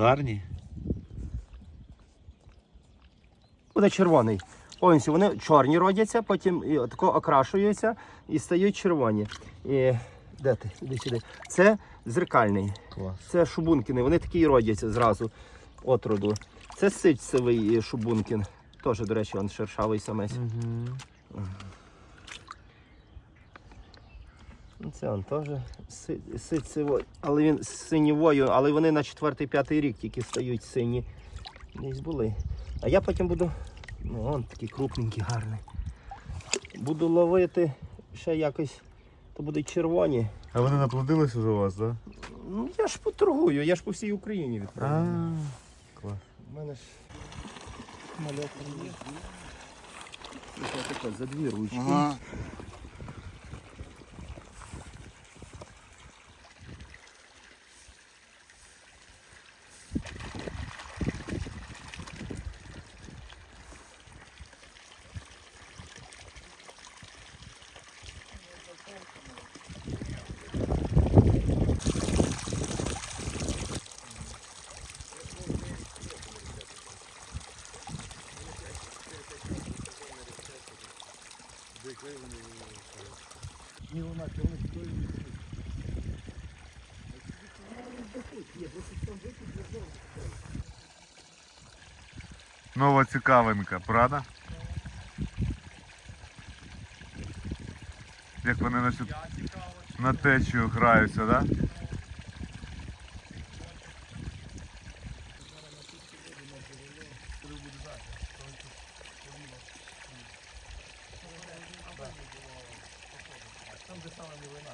Гарні. Буде червоний. Повністю вони чорні родяться, потім і тако окрашуються і стають червоні. І, де ти? Іди сюди. Це зеркальний. Клас. Це шубункини, вони такі і родяться зразу от роду. Це ситцевий е, шубункін. Теж, до речі, він шершавий самець. Угу. Ну, Це він теж си- але він з синівою, але вони на четвертий-п'ятий рік тільки стають сині. Десь були. А я потім буду. Ну, он такий крупненький, гарний. Буду ловити ще якось, то будуть червоні. А вони наплодились уже у вас, так? Ну, я ж поторгую, я ж по всій Україні Да? відправляю. А, клас. У мене ж мальок є. Це таке, за дві ручки. Ага. Нова цікавинка, правда? Як вони на, на течію граються, так? Да? చూస్తామని పోయినా